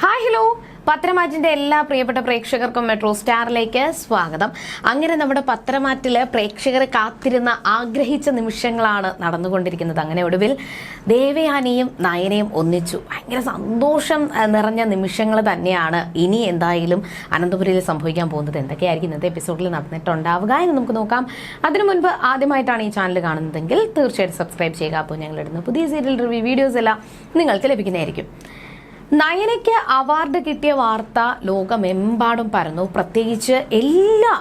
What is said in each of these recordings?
Hi hello പത്രമാറ്റിന്റെ എല്ലാ പ്രിയപ്പെട്ട പ്രേക്ഷകർക്കും മെട്രോ സ്റ്റാറിലേക്ക് സ്വാഗതം. അങ്ങനെ നമ്മുടെ പത്രമാറ്റിൽ പ്രേക്ഷകരെ കാത്തിരുന്ന ആഗ്രഹിച്ച നിമിഷങ്ങളാണ് നടന്നുകൊണ്ടിരിക്കുന്നത്. അങ്ങനെ ഒടുവിൽ ദേവയാനിയും നയനയും ഒന്നിച്ചു. ഭയങ്കര സന്തോഷം നിറഞ്ഞ നിമിഷങ്ങൾ തന്നെയാണ് ഇനി എന്തായാലും അനന്തപുരിയിൽ സംഭവിക്കാൻ പോകുന്നത്. എന്തൊക്കെയായിരിക്കും ഇന്നത്തെ എപ്പിസോഡിൽ നടന്നിട്ടുണ്ടാവുക എന്ന് നമുക്ക് നോക്കാം. അതിനു മുൻപ് ആദ്യമായിട്ടാണ് ഈ ചാനൽ കാണുന്നതെങ്കിൽ തീർച്ചയായിട്ടും സബ്സ്ക്രൈബ് ചെയ്യുക. അപ്പോൾ ഞങ്ങളിടുന്ന പുതിയ സീരിയൽ റിവ്യൂ വീഡിയോസ് എല്ലാം നിങ്ങൾക്ക് ലഭിക്കുന്നതായിരിക്കും. നയനയ്ക്ക് അവാർഡ് കിട്ടിയ വാർത്ത ലോകമെമ്പാടും പരന്നു. പ്രത്യേകിച്ച് എല്ലാ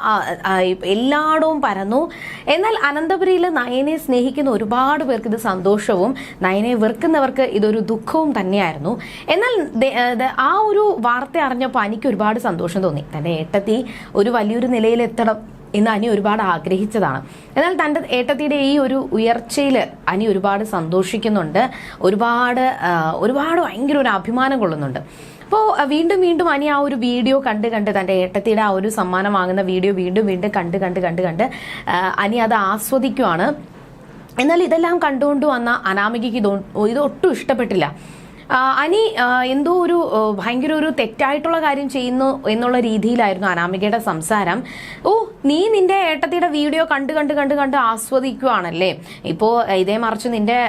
എല്ലായിടവും പരന്നു. എന്നാൽ അനന്തപുരിയിൽ നയനെ സ്നേഹിക്കുന്ന ഒരുപാട് പേർക്ക് ഇത് സന്തോഷവും നയനെ വെറുക്കുന്നവർക്ക് ഇതൊരു ദുഃഖവും തന്നെയായിരുന്നു. എന്നാൽ ആ ഒരു വാർത്ത അറിഞ്ഞപ്പോൾ എനിക്ക് ഒരുപാട് സന്തോഷം തോന്നി. തന്നെ ഏട്ടത്തി ഒരു വലിയൊരു നിലയിലെത്തണം. എന്ന് അനി ഒരുപാട് ആഗ്രഹിച്ചതാണ്. എന്നാൽ തന്റെ ഏട്ടത്തിയുടെ ഈ ഒരു ഉയർച്ചയിൽ അനി ഒരുപാട് സന്തോഷിക്കുന്നുണ്ട്. ഒരുപാട് ഒരുപാട് ഭയങ്കര ഒരു അഭിമാനം കൊള്ളുന്നുണ്ട്. അപ്പോൾ വീണ്ടും വീണ്ടും അനി ആ ഒരു വീഡിയോ കണ്ട് കണ്ട് തന്റെ ഏട്ടത്തിയുടെ ആ ഒരു സമ്മാനം വാങ്ങുന്ന വീഡിയോ വീണ്ടും വീണ്ടും കണ്ട് കണ്ട് കണ്ട് കണ്ട് അനി അത് ആസ്വദിക്കുവാണ്. എന്നാൽ ഇതെല്ലാം കണ്ടുകൊണ്ട് വന്ന അനാമികയ്ക്ക് ഇത് ഒട്ടും ഇഷ്ടപ്പെട്ടില്ല. അനി എന്തോ ഒരു ഭയങ്കര ഒരു തെറ്റായിട്ടുള്ള കാര്യം ചെയ്യുന്നു എന്നുള്ള രീതിയിലായിരുന്നു അനാമികയുടെ സംസാരം. ഓ നീ നിന്റെ ഏട്ടത്തിയുടെ വീഡിയോ കണ്ട് കണ്ട് കണ്ട് കണ്ട് ആസ്വദിക്കുവാണല്ലേ? ഇപ്പോൾ ഇതേ മറിച്ച് നിന്റെ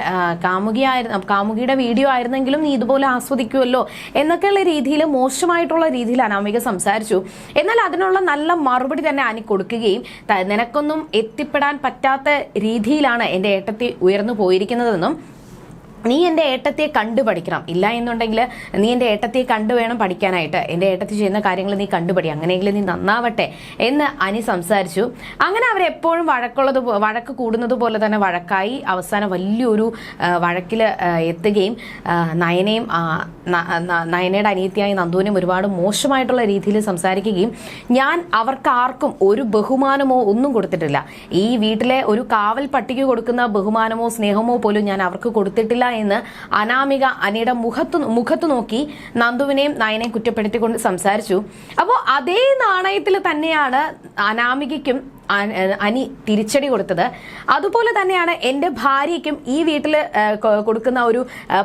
കാമുകിയായിരുന്നു കാമുകിയുടെ വീഡിയോ ആയിരുന്നെങ്കിലും നീ ഇതുപോലെ ആസ്വദിക്കുമല്ലോ എന്നൊക്കെയുള്ള രീതിയിൽ മോശമായിട്ടുള്ള രീതിയിൽ അനാമിക സംസാരിച്ചു. എന്നാൽ അതിനുള്ള നല്ല മറുപടി തന്നെ അനി കൊടുക്കുകയും നിനക്കൊന്നും എത്തിപ്പെടാൻ പറ്റാത്ത രീതിയിലാണ് എന്റെ ഏട്ടത്തി ഉയർന്നു പോയിരിക്കുന്നതെന്നും നീ എന്റെ ഏട്ടത്തെ കണ്ടു പഠിക്കണം. ഇല്ല എന്നുണ്ടെങ്കിൽ നീ എന്റെ ഏട്ടത്തെ കണ്ടു വേണം പഠിക്കാനായിട്ട്. എന്റെ ഏട്ടത്തി ചെയ്യുന്ന കാര്യങ്ങൾ നീ കണ്ടുപടി അങ്ങനെയെങ്കിലും നീ നന്നാവട്ടെ എന്ന് അനി സംസാരിച്ചു. അങ്ങനെ അവരെപ്പോഴും വഴക്കുള്ളത് വഴക്ക് കൂടുന്നത് പോലെ തന്നെ വഴക്കായി അവസാനം വലിയൊരു വഴക്കിൽ എത്തുകയും നയനയും നയനയുടെ അനിയത്തിയായ നന്ദുവിനും ഒരുപാട് മോശമായിട്ടുള്ള രീതിയിൽ സംസാരിക്കുകയും ഞാൻ അവർക്ക് ആർക്കും ഒരു ബഹുമാനമോ ഒന്നും കൊടുത്തിട്ടില്ല. ഈ വീട്ടിലെ ഒരു കാവൽ പട്ടിക്ക് കൊടുക്കുന്ന ബഹുമാനമോ സ്നേഹമോ പോലും ഞാൻ അവർക്ക് കൊടുത്തിട്ടില്ല എന്ന് അനാമിക അനിയുടെ മുഖത്ത് മുഖത്ത് നോക്കി നന്ദുവിനെയും നയനെയും കുറ്റപ്പെടുത്തിക്കൊണ്ട് സംസാരിച്ചു. അപ്പോൾ അതേ നാണയത്തിൽ തന്നെയാണ് അനാമികയ്ക്കും അനി തിരിച്ചടി കൊടുത്തത്. അതുപോലെ തന്നെയാണ് എന്റെ ഭാര്യയ്ക്കും ഈ വീട്ടിൽ കൊടുക്കുന്ന ഒരു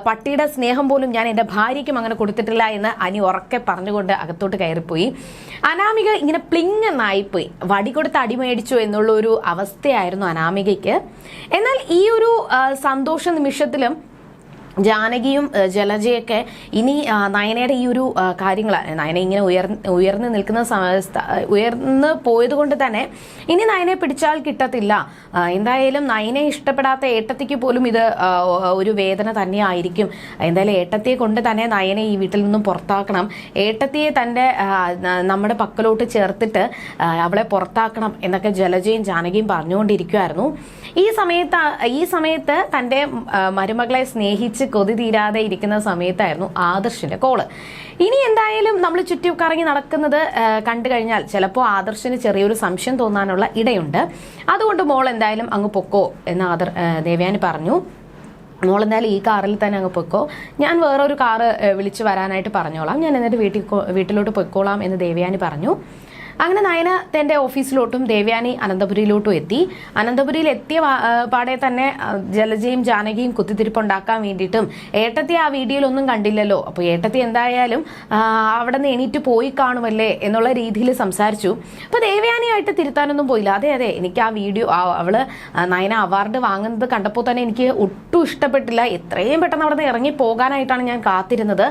പട്ടിയുടെ സ്നേഹം പോലും ഞാൻ എന്റെ ഭാര്യയ്ക്കും അങ്ങനെ കൊടുത്തിട്ടില്ല എന്ന് അനി ഉറക്കെ പറഞ്ഞുകൊണ്ട് അകത്തോട്ട് കയറിപ്പോയി. അനാമിക ഇങ്ങനെ പ്ലിങ് എന്നായിപ്പോയി വടി കൊടുത്ത് അടിമേടിച്ചു എന്നുള്ള ഒരു അവസ്ഥയായിരുന്നു അനാമികയ്ക്ക്. എന്നാൽ ഈ ഒരു സന്തോഷ നിമിഷത്തിലും ജാനകിയും ജലജയൊക്കെ ഇനി നയനയുടെ ഈ ഒരു കാര്യങ്ങൾ നയന ഇങ്ങനെ ഉയർന്ന് ഉയർന്നു നിൽക്കുന്ന ഉയർന്നു പോയത് കൊണ്ട് തന്നെ ഇനി നയനെ പിടിച്ചാൽ കിട്ടത്തില്ല. എന്തായാലും നയനെ ഇഷ്ടപ്പെടാത്ത ഏട്ടത്തിക്ക് പോലും ഇത് ഒരു വേദന തന്നെയായിരിക്കും. എന്തായാലും ഏട്ടത്തിയെ കൊണ്ട് തന്നെ നയനെ ഈ വീട്ടിൽ നിന്നും പുറത്താക്കണം. ഏട്ടത്തിയെ തന്റെ നമ്മുടെ പക്കലോട്ട് ചേർത്തിട്ട് അവളെ പുറത്താക്കണം എന്നൊക്കെ ജലജയും ജാനകിയും പറഞ്ഞുകൊണ്ടിരിക്കുമായിരുന്നു ഈ സമയത്ത് ഈ സമയത്ത് തന്റെ മരുമകളെ സ്നേഹിച്ച് കൊതി തീരാതെ ഇരിക്കുന്ന സമയത്തായിരുന്നു ആദർശിന്റെ കോൾ. ഇനി എന്തായാലും നമ്മൾ ചുറ്റി കറങ്ങി നടക്കുന്നത് കണ്ടു കഴിഞ്ഞാൽ ചിലപ്പോൾ ആദർശിന് ചെറിയൊരു സംശയം തോന്നാനുള്ള ഇടയുണ്ട്. അതുകൊണ്ട് മോൾ എന്തായാലും അങ്ങ് പൊക്കോ എന്ന് ആദർ ദേവ്യാനി പറഞ്ഞു. മോൾ എന്തായാലും ഈ കാറിൽ തന്നെ അങ്ങ് പൊയ്ക്കോ ഞാൻ വേറൊരു കാറ് വിളിച്ച് വരാനായിട്ട് പറഞ്ഞോളാം. ഞാൻ എന്നിട്ട് വീട്ടിൽ വീട്ടിലോട്ട് പൊയ്ക്കോളാം എന്ന് ദേവയാനി പറഞ്ഞു. അങ്ങനെ നയന തന്റെ ഓഫീസിലോട്ടും ദേവ്യാനി അനന്തപുരിയിലോട്ടും എത്തി. അനന്തപുരിയിൽ എത്തിയ പാടെ തന്നെ ജലജയും ജാനകിയും കുത്തിത്തിരിപ്പുണ്ടാക്കാൻ വേണ്ടിയിട്ടും ഏട്ടത്തി ആ വീഡിയോയിൽ ഒന്നും കണ്ടില്ലല്ലോ. അപ്പോൾ ഏട്ടത്തി എന്തായാലും അവിടെ നിന്ന് എണീറ്റ് പോയി കാണുമല്ലേ എന്നുള്ള രീതിയിൽ സംസാരിച്ചു. അപ്പോൾ ദേവയാനിയായിട്ട് തിരുത്താനൊന്നും പോയില്ല. അതെ അതെ എനിക്ക് ആ വീഡിയോ അവൾ നയന അവാർഡ് വാങ്ങുന്നത് കണ്ടപ്പോൾ തന്നെ എനിക്ക് ഒട്ടും ഇഷ്ടപ്പെട്ടില്ല. എത്രയും പെട്ടെന്ന് അവിടെ നിന്ന് ഇറങ്ങി പോകാനായിട്ടാണ് ഞാൻ കാത്തിരുന്നത്.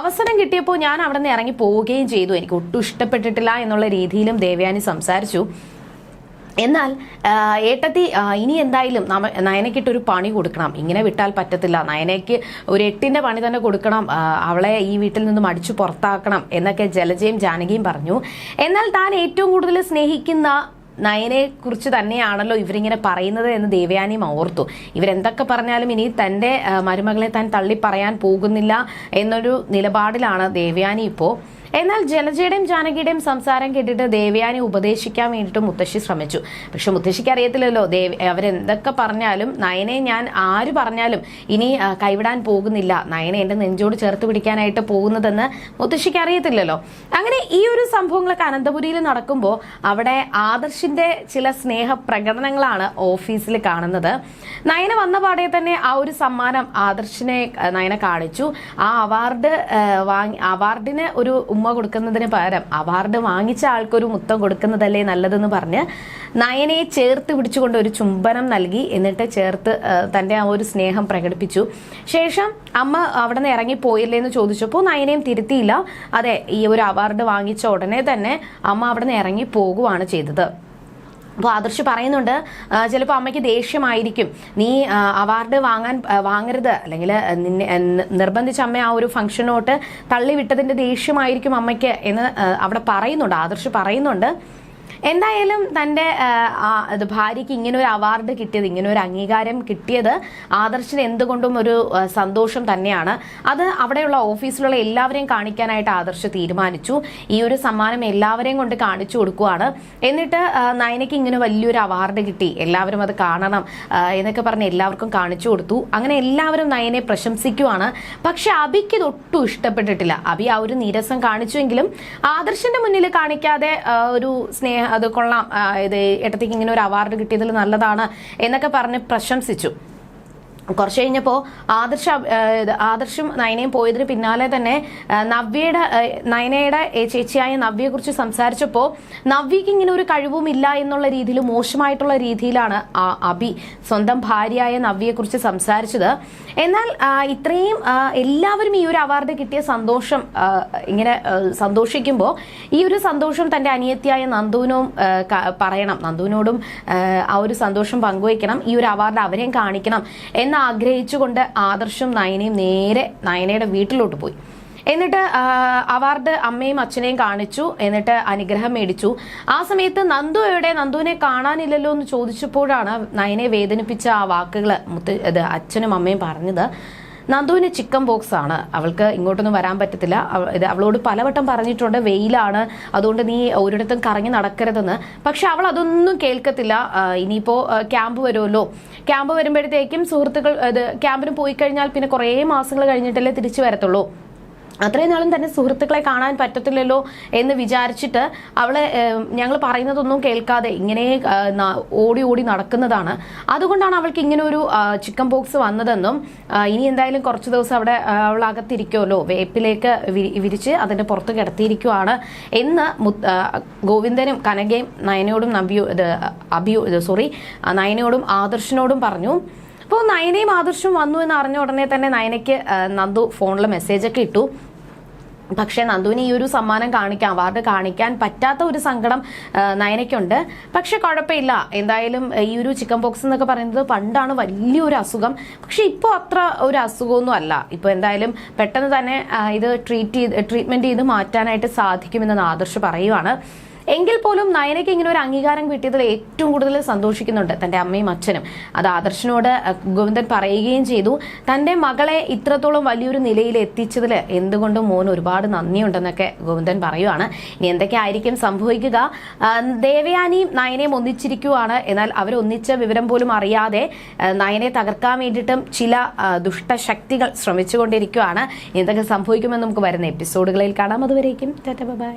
അവസരം കിട്ടിയപ്പോൾ ഞാൻ അവിടെ നിന്ന് ഇറങ്ങി പോവുകയും ചെയ്തു. എനിക്ക് ഒട്ടും ഇഷ്ടപ്പെട്ടിട്ടില്ല എന്നുള്ള രീതിയിലും ദേവയാനി സംസാരിച്ചു. എന്നാൽ ഏട്ടത്തി ഇനി എന്തായാലും നമ്മ നയനയ്ക്കിട്ട് പണി കൊടുക്കണം. ഇങ്ങനെ വിട്ടാൽ പറ്റത്തില്ല. നയനയ്ക്ക് ഒരു എട്ടിന്റെ പണി തന്നെ കൊടുക്കണം. അവളെ ഈ വീട്ടിൽ നിന്നും അടിച്ചു പുറത്താക്കണം എന്നൊക്കെ ജലജയും ജാനകിയും പറഞ്ഞു. എന്നാൽ താൻ ഏറ്റവും കൂടുതൽ സ്നേഹിക്കുന്ന നയനെ കുറിച്ച് തന്നെയാണല്ലോ ഇവരിങ്ങനെ പറയുന്നത് എന്ന് ദേവയാനിയും ഓർത്തു. ഇവരെന്തൊക്കെ പറഞ്ഞാലും ഇനി തന്റെ മരുമകളെ താൻ തള്ളി പറയാൻ പോകുന്നില്ല എന്നൊരു നിലപാടിലാണ് ദേവയാനി ഇപ്പോൾ എന്നാൽ ജലജയുടെയും ജാനകിയുടെയും സംസാരം കേട്ടിട്ട് ദേവയാനി ഉപദേശിക്കാൻ വേണ്ടിയിട്ട് മുത്തശ്ശി ശ്രമിച്ചു. പക്ഷെ മുത്തശ്ശിക്ക് അറിയത്തില്ലല്ലോ ദേവി അവരെന്തൊക്കെ പറഞ്ഞാലും നയനെ ഞാൻ ആര് പറഞ്ഞാലും ഇനി കൈവിടാൻ പോകുന്നില്ല. നയനെ എന്റെ നെഞ്ചോട് ചേർത്ത് പിടിക്കാനായിട്ട് പോകുന്നതെന്ന് മുത്തശ്ശിക്ക് അറിയത്തില്ലല്ലോ. അങ്ങനെ ഈ ഒരു സംഭവങ്ങളൊക്കെ അനന്തപുരിയിൽ നടക്കുമ്പോൾ അവിടെ ആദർശിന്റെ ചില സ്നേഹ പ്രകടനങ്ങളാണ് ഓഫീസിൽ കാണുന്നത്. നയന വന്ന പാടെ തന്നെ ആ ഒരു സമ്മാനം ആദർശിനെ നയന കാണിച്ചു. ആ അവാർഡ് വാങ്ങി അവാർഡിന് ഒരു ഉമ്മ കൊടുക്കുന്നതിന് പകരം അവാർഡ് വാങ്ങിച്ച ആൾക്കൊരു മുത്തം കൊടുക്കുന്നതല്ലേ നല്ലതെന്ന് പറഞ്ഞ് നയനയെ ചേർത്ത് പിടിച്ചുകൊണ്ട് ഒരു ചുംബനം നൽകി. എന്നിട്ട് ചേർത്ത് തന്റെ ആ ഒരു സ്നേഹം പ്രകടിപ്പിച്ചു. ശേഷം അമ്മ അവിടെ നിന്ന് ഇറങ്ങി പോയില്ലേ എന്ന് ചോദിച്ചപ്പോൾ നയനയും തിരുത്തിയില്ല. അതെ ഈ ഒരു അവാർഡ് വാങ്ങിച്ച ഉടനെ തന്നെ അമ്മ അവിടെ നിന്ന് ഇറങ്ങി പോകുവാണ് ചെയ്തത്. അപ്പോൾ ആദർശ് പറയുന്നുണ്ട് ചിലപ്പോൾ അമ്മയ്ക്ക് ദേഷ്യമായിരിക്കും. നീ അവാർഡ് വാങ്ങാൻ വാങ്ങരുത്. അല്ലെങ്കിൽ നിന്നെ നിർബന്ധിച്ച അമ്മ ആ ഒരു ഫംഗ്ഷനോട്ട് തള്ളിവിട്ടതിന്റെ ദേഷ്യമായിരിക്കും അമ്മയ്ക്ക് എന്ന് അവിടെ പറയുന്നുണ്ട്. ആദർശ് പറയുന്നുണ്ട് എന്തായാലും തന്റെ ഭാര്യയ്ക്ക് ഇങ്ങനെ ഒരു അവാർഡ് കിട്ടിയത് ഇങ്ങനെ ഒരു അംഗീകാരം കിട്ടിയത് ആദർശിന് എന്തുകൊണ്ടും ഒരു സന്തോഷം തന്നെയാണ്. അത് അവിടെയുള്ള ഓഫീസിലുള്ള എല്ലാവരെയും കാണിക്കാനായിട്ട് ആദർശ് തീരുമാനിച്ചു. ഈ ഒരു സമ്മാനം എല്ലാവരെയും കൊണ്ട് കാണിച്ചു കൊടുക്കുവാണ്. എന്നിട്ട് നയനയ്ക്ക് ഇങ്ങനെ വലിയൊരു അവാർഡ് കിട്ടി. എല്ലാവരും അത് കാണണം എന്നൊക്കെ പറഞ്ഞ് എല്ലാവർക്കും കാണിച്ചു കൊടുത്തു. അങ്ങനെ എല്ലാവരും നയനെ പ്രശംസിക്കുവാണ്. പക്ഷെ അബിക്ക് ഇതൊട്ടും ഇഷ്ടപ്പെട്ടിട്ടില്ല. അബി ആ ഒരു നീരസം കാണിച്ചുവെങ്കിലും ആദർശിന്റെ മുന്നിൽ കാണിക്കാതെ ഒരു സ്നേഹ അത് കൊള്ളാം. ഇത് ഏട്ടത്തേക്ക് ഇങ്ങനെ ഒരു അവാർഡ് കിട്ടിയതിൽ നല്ലതാണ് എന്നൊക്കെ പറഞ്ഞ് പ്രശംസിച്ചു. കുറച്ച് കഴിഞ്ഞപ്പോൾ ആദർശ ആദർശും നയനയും പോയതിന് പിന്നാലെ തന്നെ നവ്യയുടെ നയനയുടെ ചേച്ചിയായ നവ്യയെ കുറിച്ച് സംസാരിച്ചപ്പോൾ നവ്യക്ക് ഇങ്ങനെ ഒരു കഴിവും ഇല്ല എന്നുള്ള രീതിയിൽ മോശമായിട്ടുള്ള രീതിയിലാണ് ആ അബി സ്വന്തം ഭാര്യയായ നവ്യയെ കുറിച്ച് സംസാരിച്ചത്. എന്നാൽ ഇത്രയും എല്ലാവരും ഈ ഒരു അവാർഡ് കിട്ടിയ സന്തോഷം ഇങ്ങനെ സന്തോഷിക്കുമ്പോൾ ഈ ഒരു സന്തോഷം തന്റെ അനിയത്തിയായ നന്ദുവിനും പറയണം. നന്ദുവിനോടും ആ ഒരു സന്തോഷം പങ്കുവയ്ക്കണം. ഈ ഒരു അവാർഡ് അവരെയും കാണിക്കണം. എന്ന് ആഗ്രഹിച്ചുകൊണ്ട് ആദർശും നയനയും നേരെ നയനയുടെ വീട്ടിലോട്ട് പോയി. എന്നിട്ട് അവാർഡ് അമ്മയും അച്ഛനെയും കാണിച്ചു. എന്നിട്ട് അനുഗ്രഹം മേടിച്ചു. ആ സമയത്ത് നന്ദു എവിടെ? നന്ദുവിനെ കാണാനില്ലല്ലോ എന്ന് ചോദിച്ചപ്പോഴാണ് നയനെ വേദനിപ്പിച്ച ആ വാക്കുകൾ മുത്ത് അച്ഛനും അമ്മയും പറഞ്ഞത്. നന്ദുവിന് ചിക്കൻ ബോക്സ് ആണ്. അവൾക്ക് ഇങ്ങോട്ടൊന്നും വരാൻ പറ്റത്തില്ല. അവളോട് പലവട്ടം പറഞ്ഞിട്ടുണ്ട് വെയിലാണ് അതുകൊണ്ട് നീ ഒരിടത്തും കറങ്ങി നടക്കരുതെന്ന്. പക്ഷെ അവൾ അതൊന്നും കേൾക്കത്തില്ല. ഇനിയിപ്പോ ക്യാമ്പ് വരുമല്ലോ. ക്യാമ്പ് വരുമ്പോഴത്തേക്കും സുഹൃത്തുക്കൾ ക്യാമ്പിന് പോയി കഴിഞ്ഞാൽ പിന്നെ കുറേ മാസങ്ങൾ കഴിഞ്ഞിട്ടല്ലേ തിരിച്ചു വരത്തുള്ളൂ. അത്രയും നാളും തന്നെ സുഹൃത്തുക്കളെ കാണാൻ പറ്റത്തില്ലല്ലോ എന്ന് വിചാരിച്ചിട്ട് അവളെ ഞങ്ങൾ പറയുന്നതൊന്നും കേൾക്കാതെ ഇങ്ങനെ ഓടി ഓടി നടക്കുന്നതാണ്. അതുകൊണ്ടാണ് അവൾക്ക് ഇങ്ങനെ ഒരു ചിക്കൻ ബോക്സ് വന്നതെന്നും ഇനി എന്തായാലും കുറച്ച് ദിവസം അവിടെ അവൾ അകത്തിരിക്കുമല്ലോ വേപ്പിലേക്ക് വിരിച്ച് അതിന്റെ പുറത്ത് കിടത്തിയിരിക്കുവാണ് എന്ന് ഗോവിന്ദനും കനകയും നയനയോടും നബിയോ ഇത് അബിയോ സോറി നയനയോടും ആദർശനോടും പറഞ്ഞു. അപ്പോൾ നയനയും ആദർശവും വന്നു എന്ന് അറിഞ്ഞ ഉടനെ തന്നെ നയനയ്ക്ക് നന്ദു ഫോണിൽ മെസ്സേജൊക്കെ ഇട്ടു. പക്ഷേ നന്ദുവിന് ഈ ഒരു സമ്മാനം കാണിക്കാൻ അവാർഡ് കാണിക്കാൻ പറ്റാത്ത ഒരു സങ്കടം നയനയ്ക്കുണ്ട്. പക്ഷെ കുഴപ്പമില്ല. എന്തായാലും ഈ ഒരു ചിക്കൻ ബോക്സ് എന്നൊക്കെ പറയുന്നത് പണ്ടാണ് വലിയൊരു അസുഖം. പക്ഷെ ഇപ്പോൾ അത്ര ഒരു അസുഖമൊന്നും അല്ല. ഇപ്പോൾ എന്തായാലും പെട്ടെന്ന് തന്നെ ഇത് ട്രീറ്റ് ചെയ്ത് ട്രീറ്റ്മെന്റ് ചെയ്ത് മാറ്റാനായിട്ട് സാധിക്കുമെന്ന് ആദർശ് പറയുവാണ്. എങ്കിൽ പോലും നയനയ്ക്ക് ഇങ്ങനെ ഒരു അംഗീകാരം കിട്ടിയതിൽ ഏറ്റവും കൂടുതൽ സന്തോഷിക്കുന്നുണ്ട് തന്റെ അമ്മയും അച്ഛനും. അത് ആദർശനോട് ഗോവിന്ദൻ പറയുകയും ചെയ്തു. തന്റെ മകളെ ഇത്രത്തോളം വലിയൊരു നിലയിൽ എത്തിച്ചതിൽ എന്തുകൊണ്ടും മോൻ ഒരുപാട് നന്ദിയുണ്ടെന്നൊക്കെ ഗോവിന്ദൻ പറയുവാണ്. ഇനി എന്തൊക്കെ ആയിരിക്കും സംഭവിക്കുക? ദേവയാനിയും നയനയും ഒന്നിച്ചിരിക്കുവാണ്. എന്നാൽ അവർ ഒന്നിച്ച വിവരം പോലും അറിയാതെ നയനെ തകർക്കാൻ വേണ്ടിയിട്ടും ചില ദുഷ്ടശക്തികൾ ശ്രമിച്ചുകൊണ്ടിരിക്കുകയാണ് എന്തൊക്കെ സംഭവിക്കുമെന്ന് നമുക്ക് വരുന്ന എപ്പിസോഡുകളിൽ കാണാം. അതുവരേക്കും ടാറ്റ ബൈ.